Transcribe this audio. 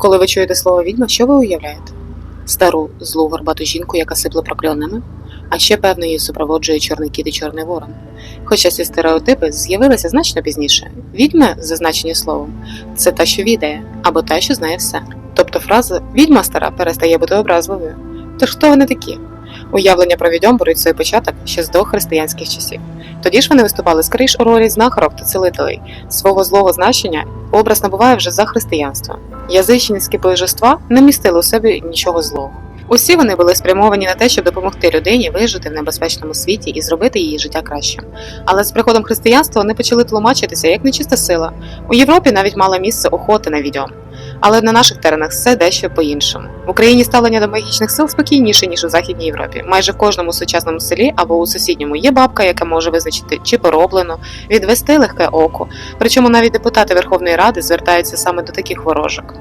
Коли ви чуєте слово відьма, що ви уявляєте? Стару злу горбату жінку, яка сипле прокльонами, а ще певно її супроводжує чорний кіт і чорний ворон. Хоча ці стереотипи з'явилися значно пізніше. Відьми, зазначені словом, це та, що відає, або та, що знає все. Тобто фраза відьма стара перестає бути образливою. Тож хто вони такі? Уявлення про відьом беруть свій початок ще з дохристиянських часів. Тоді ж вони виступали скоріш у ролі знахарок та цілителей. Свого злого значення образ набуває вже за християнством. Язичницькі божества не містили у себе нічого злого. Усі вони були спрямовані на те, щоб допомогти людині вижити в небезпечному світі і зробити її життя кращим. Але з приходом християнства вони почали тлумачитися як нечиста сила. У Європі навіть мала місце охота на відьом. Але на наших теренах все дещо по-іншому. В Україні ставлення до магічних сил спокійніше, ніж у Західній Європі. Майже в кожному сучасному селі або у сусідньому є бабка, яка може визначити, чи пороблено, відвести легке око. Причому навіть депутати Верховної Ради звертаються саме до таких ворожок.